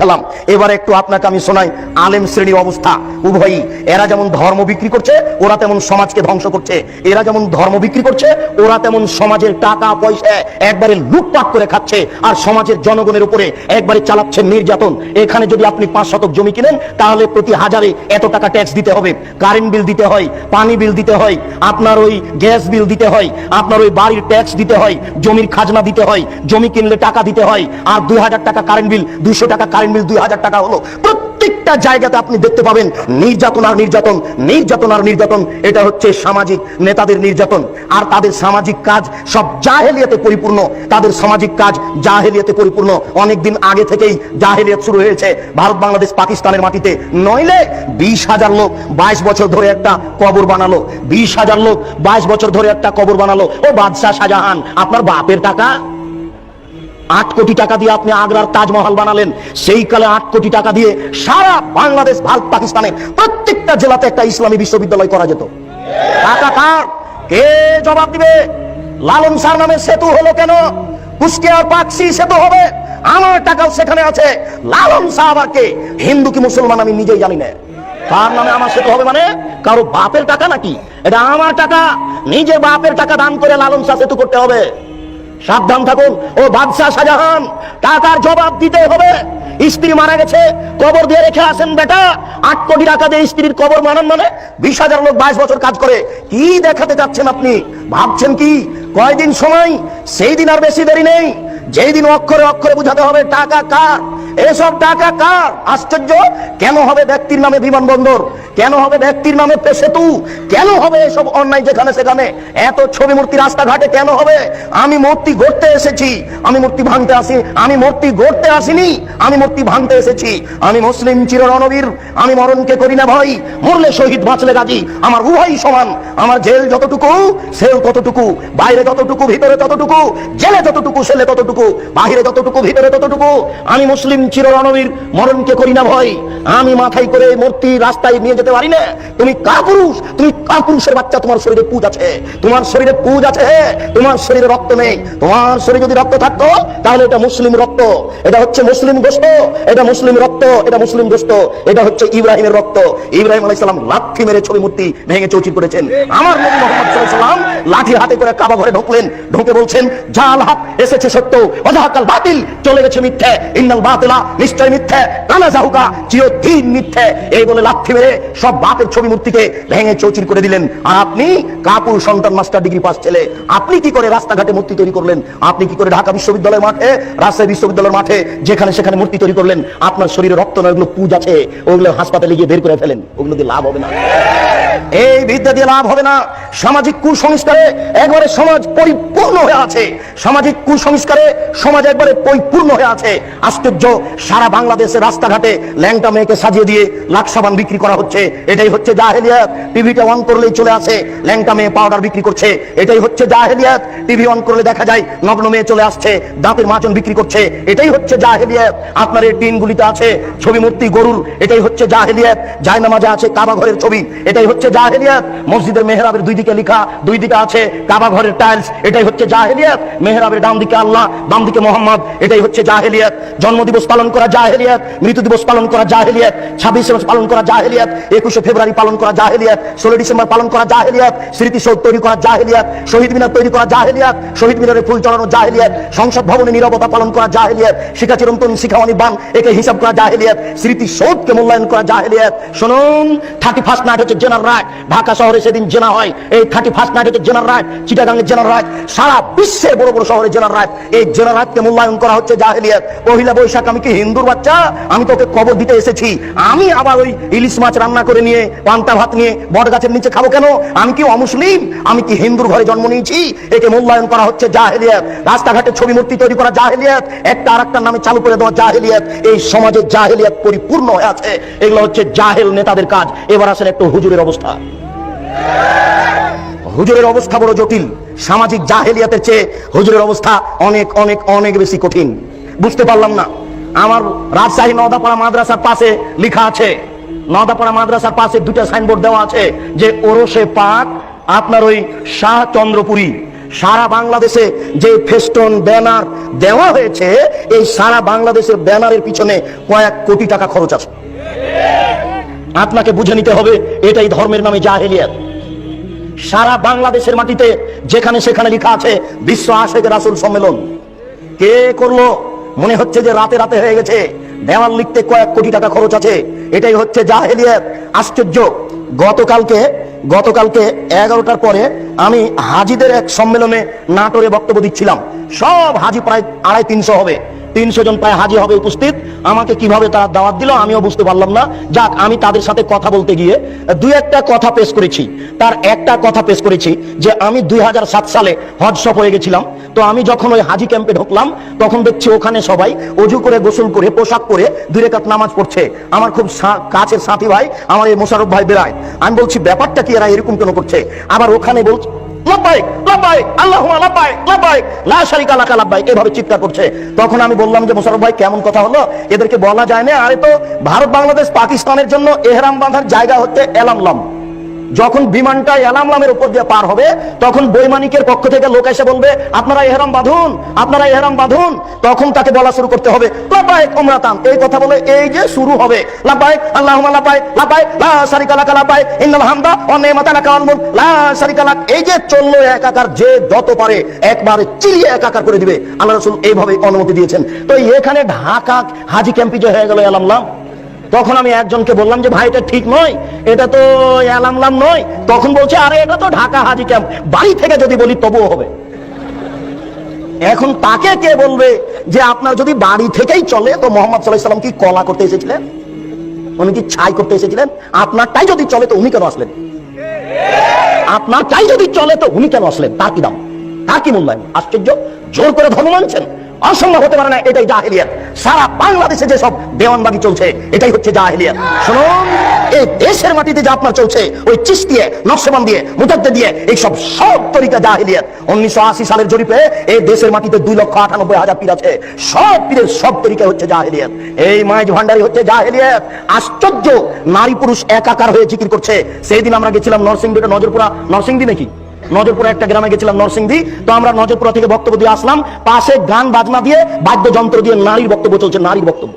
খেলাম। এবার একটু আপনাকে আমি শোনাই, আলেম শ্রেণির অবস্থা, উভয়ই। এরা যেমন ধর্ম বিক্রি করছে, ওরা তেমন সমাজকে ধ্বংস করছে। এরা যেমন ধর্ম বিক্রি করছে, ওরা তেমন সমাজের টাকা, পয়সা একবারে লুটপাট করে খাচ্ছে আর সমাজের জনগণের উপরে একবারে চালাচ্ছে নির্যাতন। এখানে যদি আপনি পাঁচ শতক জমি কিনেন, তাহলে প্রতি হাজারে এত টাকা ট্যাক্স দিতে হবে। কারেন্ট বিল দিতে হয়, পানি বিল দিতে হয়, আপনার ওই গ্যাস বিল দিতে হয়, আপনার ওই বাড়ির ট্যাক্স দিতে হয়, জমির খাজনা দিতে হয়, জমি কিনলে টাকা দিতে হয়, আর দুই হাজার টাকা কারেন্ট বিল, দুইশো টাকা কারেন্ট বিল দুই হাজার টাকা হলো। প্রত্যেকটা জায়গাতে আপনি দেখতে পাবেন নির্যাতন আর নির্যাতন নির্যাতন আর নির্যাতন। এটা হচ্ছে সামাজিক নেতাদের নির্যাতন। আর তাদের সামাজিক কাজ সব জাহেলিয়াতে পরিপূর্ণ। তাদের সামাজিক কাজ জাহেলিয়াতে পরিপূর্ণ। অনেকদিন আগে থেকেই জাহেলিয়াত শুরু হয়েছে। ভারত, বাংলাদেশ, পাকিস্তানের মাটিতে। নইলে বিশ হাজার লোক বাইশ বছর ধরে একটা কবর বানালো। বিশ হাজার লোক বাইশ বছর ধরে একটা কবর বানালো। ও বাদশাহ শাহজাহান, আপনার বাপের টাকা? আট কোটি টাকা দিয়ে আপনি আগ্রার তাজমহল বানালেন। সেই কালে আট কোটি টাকা দিয়ে সারা বাংলাদেশ, ভারত, পাকিস্তানের প্রত্যেকটা জেলাতে একটা ইসলামী বিশ্ববিদ্যালয় করা যেত। টাকা কার? কে জবাব দিবে? লালন সার নামে সেতু হলো কেন? কুষ্টিয়ার পাকসি সেতু হবে? আমার টাকাও সেখানে আছে। লালন শাহ আবার কে? হিন্দু কি মুসলমান আমি নিজেই জানি না। কার নামে আমার সেতু হবে মানে? কারও বাপের টাকা নাকি? এটা আমার টাকা। নিজে বাপের টাকা দান করে লালন শাহ সেতু করতে হবে। সাবধান থাকুন। ও বাদশাহ শাহজাহান, টাকার জবাব দিতে হবে। স্ত্রী মারা গেছে, কবর দিয়ে রেখে আসেন বেটা। আট কোটি টাকা দিয়ে স্ত্রীর কবর মানান মানে বিশ হাজার লোক বাইশ বছর কাজ করে। কি দেখাতে যাচ্ছেন আপনি? ভাবছেন কি? কয়দিন সময়? সেই দিন আর বেশি দেরি নেই। যেই দিন অক্ষরে অক্ষরে বুঝাতে হবে, টাকা কার? এসব টাকা কার? আশ্চর্য! কেন হবে ব্যক্তির নামে বিমানবন্দর? কেন হবে ব্যক্তির নামে সেতু কেন হবে এসব অন্যায় যেখানে সেখানে? এত ছবি মূর্তি রাস্তাঘাটে কেন হবে? আমি মূর্তি গড়তে এসেছি। আমি মূর্তি ভাঙতে আসি আমি মূর্তি গড়তে আসিনি। আমি মূর্তি ভাঙতে এসেছি। আমি মুসলিম চির রণবীর আমি মরণকে করি না ভয়। মরলে শহীদ বাঁচলে গাজী। আমার উভয় সমান। আমার জেল যতটুকু, সেল ততটুকু, বাইরে যতটুকু, ভিতরে ততটুকু, জেলে যতটুকু, সেলে ততটুকু, বাহিরে যতটুকু, ভিতরে ততটুকু। আমি মুসলিম চির রণবীর মরণকে করি না ভয়। আমি মাথায় করে মূর্তি রাস্তায় নিয়ে যেতে পারি না। তুমি কাপুরুষ, তুমি কাপুরুষের বাচ্চা, তোমার শরীরে পুজ আছে। তোমার শরীরে পুজ আছে তোমার শরীরে রক্ত নেই। তোমার শরীরে যদি রক্ত থাকতো, তাহলে এটা মুসলিম রক্ত। এটা হচ্ছে মুসলিম গোস্ত। এটা মুসলিম রক্ত, এটা মুসলিম গোস্ত। এটা হচ্ছে ইব্রাহিমের রক্ত। ইব্রাহিম আলাইহিস সালাম লাঠি মেরে ছবি মূর্তি ভেঙে চৌচির করেছেন। আমার নবী মোহাম্মদ সাল্লাম লাঠি হাতে করে কাবা ঘরে ঢুকলেন। ঢুকে বলছেন, জাল হক, এসেছে সত্য। ওয়াজাহাকাল বাতিল। চলে গেছে মিথ্যে। ইন্নাল বাতিলা, নিশ্চয় মিথ্যে। কানা জাহুকা, চিরদিন মিথ্যে। এই বলে লাঠি মেরে সব বাপের ছবি মূর্তিকে ভেঙে চৌচির করে দিলেন। আর আপনি কাপুর সন্তান মাস্টার ডিগ্রি পাস ছেলে, আপনি কি করে রাস্তাঘাটে মূর্তি তৈরি করলেন? আপনি কি করে ঢাকা বিশ্ববিদ্যালয়ের মাঠে, রাজশাহী বিশ্ববিদ্যালয়ের মাঠে যেখানে সেখানে মূর্তি তৈরি করলেন, আপনার শরীরে রক্ত নয় ওগুলো পুজ আছে, ওগুলো হাসপাতালে গিয়ে বের করে ফেলেন, ওগুলো দিয়ে লাভ হবে না। এই বিদ্যা দিয়ে লাভ হবে না। সামাজিক কুসংস্কারে একবারে সমাজ পরিপূর্ণ হয়ে আছে। সামাজিক কুসংস্কারে সমাজ একবারে পরিপূর্ণ হয়ে আছে। আশ্চর্য, সারা বাংলাদেশের রাস্তাঘাটে ল্যাংটা মেয়েকে সাজিয়ে দিয়ে লাখ সাবান বিক্রি করা হচ্ছে। এটাই হচ্ছে জাহেলিয়াত। টিভিটা অন করলেই চলে আসে। ল্যাংটা মেয়ে পাউডার বিক্রি করছে। এটাই হচ্ছে জাহেলিয়াত। টিভি অন করলে দেখা যায় নগ্ন মেয়ে চলে আসছে, দাঁতের মাজন বিক্রি করছে। এটাই হচ্ছে জাহেলিয়াত। আপনার এই টিনগুলিতে আছে ছবি মূর্তি, গরুর। এটাই হচ্ছে জাহেলিয়াত। জায়নামাজে আছে কাবা ঘরের ছবি। এটাই হচ্ছে জাহেলিয়াত। মসজিদের মেহরাবের দুই দিকে লেখা, দুই দিকে আছে কাবা ঘরের টাইলস এটাই হচ্ছে জাহেলিয়াত। মেহরাবের ডান দিকে আল্লাহ, বাম দিকে মোহাম্মদ, এটাই হচ্ছে জাহেলিয়াত। জন্মদিবস পালন করা জাহেলিয়াত মৃত্যু দিবস পালন করা জাহেলিয়াত, ছাব্বিশে মার্চ পালন করা জাহেলিয়াত, একুশে ফেব্রুয়ারি পালন করা জাহেলিয়াত ষোলো ডিসেম্বর পালন করা জাহেলিয়াত, স্মৃতিসৌধ তৈরি করা জাহেলিয়াত, শহীদ মিনার তৈরি করা জাহেলিয়াত, শহীদ মিনারে ফুল চড়ানো জাহেলিয়াত, সংসদ ভবনে নিরবতা পালন করা জাহেলিয়াত, শিখা চিরন্তন শিখাওয়ানি বান একে হিসাব করা জাহেলিয়াত, স্মৃতিসৌধকে মূল্যায়ন করা জাহেলিয়াত। শুনুন, থার্টি ফার্স্ট নাইট হচ্ছে জেনার রায় ঢাকা শহরে সেদিন জেনা হয় এই থার্টি ফার্স্ট নাইট জেনার রায় চিটাগাঙ্গের জেনার রায়, সারা বিশ্বের বড় বড় শহরে জেনার রায়। এই জেনার রায়কে মূল্যায়ন করা হচ্ছে জাহেলিয়াত। পহিলা বৈশাখ, আমি কি হিন্দুর বাচ্চা? আমি তোকে কবর দিতে এসেছি। আমি আবার ওই ইলিশ মাছ রান্না করে নিয়ে, পান্তা ভাত নিয়ে বট গাছের নিচে খাব কেন? আমি কি অমুসলিম? আমি কি হিন্দুর ঘরে জন্ম নিয়েছি? একে মূল্যায়ন করা হচ্ছে জাহেলিয়াত। রাস্তাঘাটে ছবি মূর্তি তৈরি করা জাহেলিয়াত। একটা আর একটা নামে চালু করে দেওয়া জাহেলিয়াত। এই সমাজে জাহেলিয়াত পরিপূর্ণ হয়ে আছে। এগুলো হচ্ছে জাহেল নেতাদের কাজ। এবার আসেন একটু হুজুরের অবস্থা। হুজুরের অবস্থা বড় জটিল। সামাজিক জাহেলিয়াতের চেয়ে হুজুরের অবস্থা অনেক অনেক অনেক বেশি কঠিন। বুঝতে পারলাম না। আমার রাজশাহী নদাপাড়া মাদ্রাসার পাশে লেখা আছে নদাপাড়া মাদ্রাসার পাশে দুটা সাইনবোর্ড দেওয়া আছে যে ওরসে পাক, আপনার ওই শাহ চন্দ্রপুরী। সারা বাংলাদেশে যে ফেস্টন ব্যানার দেওয়া হয়েছে, এই সারা বাংলাদেশের ব্যানারের পিছনে কয়েক কোটি টাকা খরচ আছে। আপনাকে বুঝে নিতে হবে, এটাই ধর্মের নামে জাহেলিয়াত। সারা বাংলাদেশের মাটিতে যেখানে সেখানে লেখা আছে, বিশ্ব আশেখ রাসুল সম্মেলন। কে করল? মনে হচ্ছে যে রাতে রাতে হয়ে গেছে। দেওয়াল লিখতে কয়েক কোটি টাকা খরচ আছে। এটাই হচ্ছে জাহেলিয়াত। আশ্চর্য। গতকালকে গতকালকে এগারোটার পরে আমি হাজিদের এক সম্মেলনে নাটোরে বক্তব্য দিচ্ছিলাম। সব হাজি প্রায় আড়াই তিনশো হবে। তিনশো জন প্রায় হাজি হবে উপস্থিত। আমাকে কীভাবে তারা দাওয়াত দিল আমিও বুঝতে পারলাম না। যাক, আমি তাদের সাথে কথা বলতে গিয়ে দুই একটা কথা পেশ করেছি। তার একটা কথা পেশ করেছি যে আমি দুই হাজার সাত সালে হজ হয়ে গেছিলাম। তো আমি যখন ওই হাজি ক্যাম্পে ঢুকলাম, তখন দেখছি ওখানে সবাই অজু করে, গোসল করে, পোশাক পরে দুই রেখাত নামাজ পড়ছে। আমার খুব কাছের সাথী ভাই, আমার এই মোশারফ ভাই বেড়ায়। আমি বলছি, ব্যাপারটা কি এরা এরকম কেন করছে? আবার ওখানে বলছে লাব্বাইক লাব্বাইক, আল্লাহুম্মা লাব্বাইক লা শারিকা লাকা লাব্বাইক, এভাবে চিৎকার করছে। তখন আমি বললাম যে মোশাররফ ভাই, কেমন কথা হলো? এদেরকে বলা যায় না। আরে তো, ভারত, বাংলাদেশ, পাকিস্তানের জন্য এহরাম বাঁধার জায়গা হচ্ছে এলামলাম যখন বিমানটা এলামলামের উপর দিয়ে পার হবে, তখন বৈমানিকের পক্ষ থেকে লোক এসে বলবে, আপনারা এহরাম বাঁধুন, আপনারা এহরাম বাঁধুন। তখন তাকে বলা শুরু করতে হবে এই কথা বলে এই যে শুরু হবে লাব্বাইক আল্লাহুম্মা লাব্বাইক লা হামদা লা এই যে চলল একাকার, যে যত পারে একবারে চিরিয়ে একাকার করে দিবে। আল্লাহ রাসূল এইভাবে অনুমতি দিয়েছেন। তো এখানে ঢাকা হাজি ক্যাম্পে যে হয়ে গেল এলামলাম তখন আমি একজনকে বললাম যে, ভাই, এটা ঠিক নয়, এটা তো এলামলাম নয়। তখন বলছে, আরে, এটা তো ঢাকা হাজি ক্যাম্প, বাড়ি থেকে যদি বলি তবুও হবে। এখন তাকে কে বলবে যে, আপনার যদি বাড়ি থেকেই চলে, তো মোহাম্মদ সাল্লাহ সাল্লাম কি কলা করতে এসেছিলেন? উনি কি ছাই করতে এসেছিলেন? আপনারটাই যদি চলে, তো উনি কেন আসলেন? আপনারটাই যদি চলে, তো উনি কেন আসলেন? তার কি দাম? তার কি মূল্যায়ন? আশ্চর্য? জোর করে ধর্ম মানছেন? অসম্ভব হতে পারে না, এটাই জাহেলিয়াত। সারা বাংলাদেশে যে সব দেওয়ানবাগি চলছে, এটাই হচ্ছে জাহেলিয়াত। শুনুন, এই দেশের মাটিতে যে আপনার চলছে, ওই চিস দিয়ে, নকশবান দিয়ে মুজাদ্দে দিয়ে এই সব তরিকা জাহেলিয়াত। উনিশশো আশি সালের জরিপে এই দেশের মাটিতে দুই লক্ষ আটানব্বই হাজার পীর আছে। সব পীরের সব তরিকা হচ্ছে জাহেলিয়াত। এই মাইজ ভান্ডারি হচ্ছে জাহেলিয়াত। আশ্চর্য, নারী পুরুষ একাকার হয়ে জিকির করছে। সেই দিন আমরা গেছিলাম নরসিংদী নজরপুরা, নরসিংদী নাকি? নজরপুরা একটা গ্রামে গেছিলাম নরসিংদী, তো আমরা নজরপুরা থেকে বক্তব্য দিয়ে আসলাম। পাশে গান বাজনা দিয়ে বাদ্যযন্ত্র দিয়ে নারীর বক্তব্য চলছে, নারীর বক্তব্য।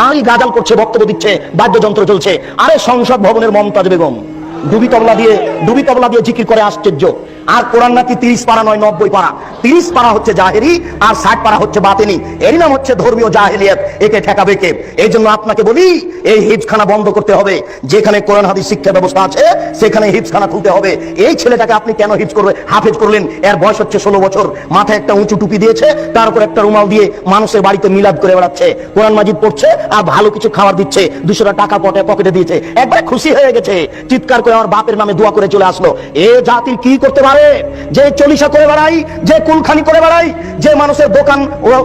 নারী গাজাল করছে, বক্তব্য দিচ্ছে, বাদ্যযন্ত্র চলছে। আরে সংসদ ভবনের মমতাজ বেগম, ডুবি তবলা দিয়ে, ডুবি তবলা দিয়ে জিকির করে আশ্চর্য। আর কোরআন নাকি তিরিশ পারা নয়, নব্বই পারা। তিরিশ পারা হচ্ছে জাহেরি আর ষাট পারা হচ্ছে বাতেনি। এরই নাম হচ্ছে ধর্মীয় জাহেলিয়াত। একে ঠেকাবে কে? এই জন্য আপনাকে বলি, এই হিপসখানা বন্ধ করতে হবে। যেখানে কোরআন, হাদিস, শিক্ষা ব্যবস্থা আছে, সেখানে হিপসখানা খুলতে হবে। এই ছেলেটাকে আপনি কেন হিপস করবে হাফেজ করলেন? এর বয়স হচ্ছে ষোলো বছর। মাথায় একটা উঁচু টুপি দিয়েছে, তার উপর একটা রুমাল দিয়ে মানুষের বাড়িতে মিলাদ করে বেড়াচ্ছে। কোরআন মাজিদ পড়ছে আর ভালো কিছু খাবার দিচ্ছে। দুশোটা টাকা পটে পকেটে দিয়েছে। একবারে খুশি হয়ে গেছে। চিৎকার করে আমার বাপের নামে দোয়া করে চলে আসলো। এ জাতির কি করতে পারে? যে চলিসা করে বেড়াই, যে কুলখানি করে বেড়াই, যে মানুষের দোকান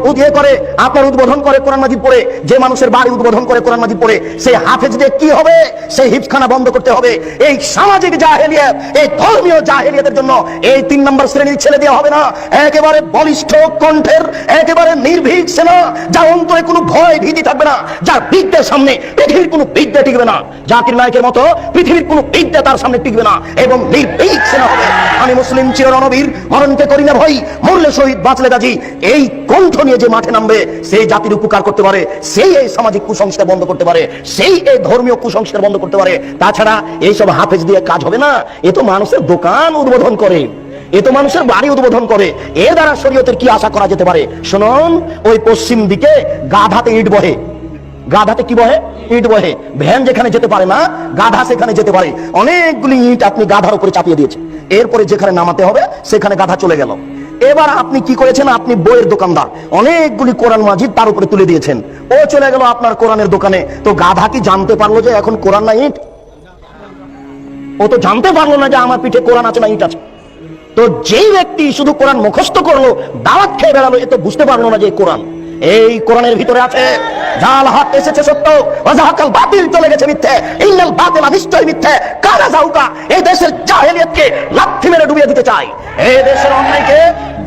উদিয়ে করে, আপনার উদ্বোধন করে কোরআন মাজিদ পড়ে, যে মানুষের বাড়ি উদ্বোধন করে কোরআন মাজিদ পড়ে সেই হাফেজ দিয়ে কি হবে? সেই হিপখানা বন্ধ করতে হবে। এই সামাজিক জাহেলিয়াত, এই ধর্মীয় জাহেলিয়াতের জন্য এই তিন নম্বর শ্রেণির ছেলে দেওয়া হবে না। একেবারে বলিষ্ঠ কণ্ঠের, একেবারে নির্ভীক সেনা, যার অন্তরে কোনো ভয় ভীতি থাকবে না, যার বিদ্যের সামনে পৃথিবীর কোনো বিদ্যা টিকবে না। জাকির নায়কের মতো পৃথিবীর কোনো বিদ্যা তার সামনে টিকবে না, এবং নির্ভীক সেনা হবে। আমি মুসলিম চির রণবীর মরণকে করি না ভয়, মরলে শহীদ বাঁচলে গাজী এই কণ্ঠ নিয়ে যে মাঠে নামবে, সেই জাতির উপকার করতে পারে, সেই এই সামাজিক কুসংস্কার বন্ধ করতে পারে, সেই এই ধর্মীয় কুসংস্কার বন্ধ করতে পারে। তাছাড়া এইসব হাফেজ দিয়ে কাজ হবে না, এ তো মানুষের দোকান উদ্বোধন করে, এ তো মানুষের বাড়ি উদ্বোধন করে, এ দ্বারা শরীয়তের কি আশা করা যেতে পারে? শুনুন, ওই পশ্চিম দিকে গাধাতে ইট বহে। গাধাতে কি বহে? ইট বহে। ভ্যান যেখানে যেতে পারে না, গাধা সেখানে যেতে পারে। অনেকগুলি ইট আপনি গাধার উপরে চাপিয়ে দিয়েছে এরপরে যেখানে নামাতে হবে, সেখানে গাধা চলে গেল। এবার আপনি কি করেছেন? আপনি বইয়ের দোকানদার। অনেকগুলি কোরআন মাজিদ তার উপরে তুলে দিয়েছেন। ও চলে গেল আপনার কোরআনের দোকানে। তো গাধা কি জানতে পারল যে এখন কোরআন না ইট? ও তো জানতে পারল না যে আমার পিঠে কোরআন আছে না ইট আছে। তো যেই ব্যক্তি শুধু কোরআন মুখস্থ করল, দাওয়াত খেয়ে বেড়ালো, এ তো বুঝতে পারল না যে কোরআন। এই কোরআনের ভিতরে আছে জাল হাত এসেছে সত্য, ওয়াজাহাকাল বাতিল চলে গেছে মিথ্যে, ইন্নাল বাতিল নিশ্চয় মিথ্যে, কারা জাউকা এই দেশের জাহেলিয়াতকে লাথি মেরে ডুবিয়ে দিতে চাই এই দেশের অন্যায়কে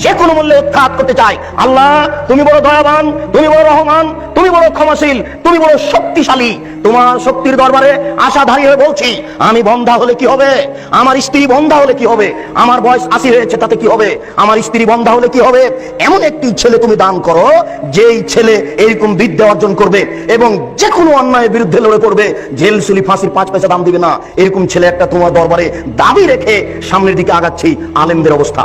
যে কোনো মূল্যে উৎখাত করতে চায়। আল্লাহ, তুমি বড় দয়াবান, তুমি বড় রহমান, তুমি বড় ক্ষমাশীল, তুমি বড় শক্তিশালী। তোমার শক্তির দরবারে আশাধারী হয়ে বলছি, আমি বন্ধা হলে কি হবে? আমার স্ত্রী বন্ধা হলে কি হবে? আমার বয়স আশি হয়েছে, তাতে কি হবে? আমার স্ত্রী বন্ধা হলে কি হবে? এমন একটি ছেলে তুমি দান করো, যেই ছেলে এরকম বিদ্যা অর্জন করবে এবং যে কোনো অন্যায়ের বিরুদ্ধে লড়ে পড়বে। জেল, সুলি, ফাঁসির পাঁচ পয়সা দাম দিবে না। এরকম ছেলে একটা তোমার দরবারে দাবি রেখে সামনের দিকে আগাচ্ছি। আলেমদের অবস্থা।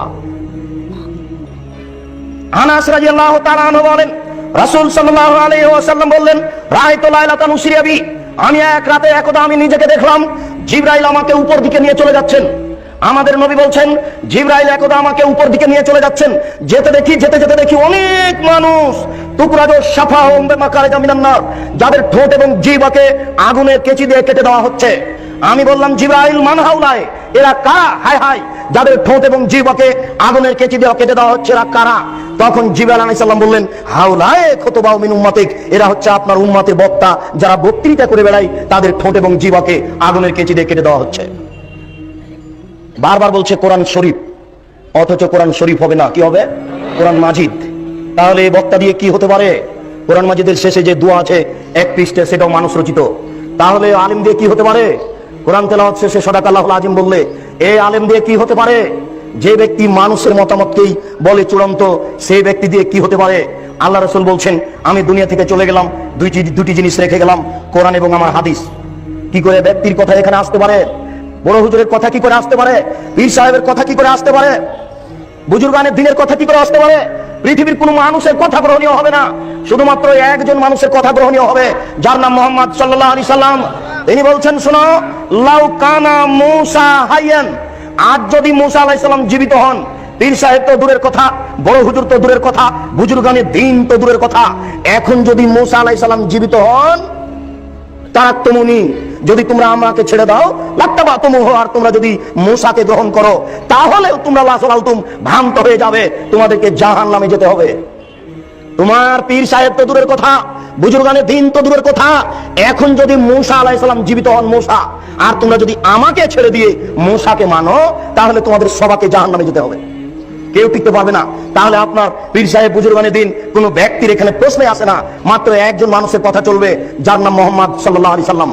আনাস রাদিয়াল্লাহু তাআলা আনহু বলেন, রাসূল সাল্লাল্লাহু আলাইহি ওয়াসাল্লাম বললেন রাআইতু লাইলাতান উসরিয়া বি, আমি এক রাতে একদা আমি নিজেকে দেখলাম, জিবরাইল আমাকে উপর দিকে নিয়ে চলে যাচ্ছেন। আমাদের নবী বলছেন, জিবরাইল একদা আমাকে উপর দিকে নিয়ে চলে যাচ্ছেন। যেতে দেখি, যেতে যেতে দেখি অনেক মানুষ। যাদের ঠোঁট এবং জিবাকে আগুনের কেচি দিয়ে কেটে দেওয়া হচ্ছে। আমি বললাম, জিব্রাইল মান হাউলায় এরা কারা? হায় হায়, যাদের ঠোঁট এবং জিবাকে আগুনের কেচি দেওয়া কেটে দেওয়া হচ্ছে, এরা কারা? তখন জিব্রাইল আলাইহিস সালাম বললেন, হাউলায় খতবাউ মিন উম্মাতিক, এরা হচ্ছে আপনার উম্মতের বক্তা, যারা বক্তৃতা করে বেড়ায়, তাদের ঠোঁট এবং জিবাকে আগুনের কেচি দিয়ে কেটে দেওয়া হচ্ছে। বারবার বলছে কোরআন শরীফ, অথচ কোরআন শরীফ হবে না, কি হবে? কোরআন মাজিদ। তাহলে এই বক্তা দিয়ে কি হতে পারে? কোরআন মাজিদের শেষে যে দোয়া আছে, এক পৃষ্ঠে সেটাও মানুষ রচিত। তাহলে আলিম দিয়ে কি হতে পারে? কোরআন তেলাওয়াত শেষে সদাক আল্লাহ আজিম বললে এই আলেম দিয়ে কি হতে পারে? যে ব্যক্তি মানুষের মতামতকেই বলে চূড়ান্ত, সেই ব্যক্তি দিয়ে কি হতে পারে? আল্লাহ রসুল বলছেন, আমি দুনিয়া থেকে চলে গেলাম, দুইটি দুটি জিনিস রেখে গেলাম, কোরআন এবং আমার হাদিস। কি করে ব্যক্তির কথা এখানে আসতে পারে? বড় হুজুরের কথা কি করে আসতে পারে? পীর সাহেবের কথা কি করে আসতে পারে? বুজুর্গানের দিনের কথা কি করে আসতে পারে? পৃথিবীর কোনো মানুষের কথা গ্রহণীয় হবে না। শুধুমাত্র একজন মানুষের কথা গ্রহণীয় হবে, যার নাম মোহাম্মদ সাল্লাহ আলি সাল্লাম। তিনি বলছেন, শোনো, লাউ কানা মুসা হাইয়ান। আজ যদি মুসা আলাইহিস সালাম জীবিত হন, পীর সাহেব তো দূরের কথা, বড় হুজুর তো দূরের কথা, বুজুর্গানের দিন তো দূরের কথা। এখন যদি মুসা আলাইহিস সালাম জীবিত হন তারাক্তমুনি যদি তোমরা আমাকে ছেড়ে দাও লাত্তাবা তুমুহ আর তোমরা যদি মূসাকে গ্রহণ করো, তাহলে তোমরা লাসলাল তুম ভ্রান্ত হয়ে যাবে, তোমাদেরকে জাহান নামে যেতে হবে। তোমার পীর সাহেব তো দূরের কথা, বুজুর্গানের দিন তো দূরের কথা। এখন যদি মূসা আলাইসালাম জীবিত হন মূসা, আর তোমরা যদি আমাকে ছেড়ে দিয়ে মূসাকে মানো, তাহলে তোমাদের সবাকে জাহান নামে যেতে হবে। কেউ টিকতে পারবে না। তাহলে আপনার পীর সাহেব বুজুর্গানের দিন কোনো ব্যক্তির এখানে প্রশ্নে আসে না। মাত্র একজন মানুষের কথা চলবে, যার নাম মোহাম্মদ সাল্লাহ আলি সাল্লাম।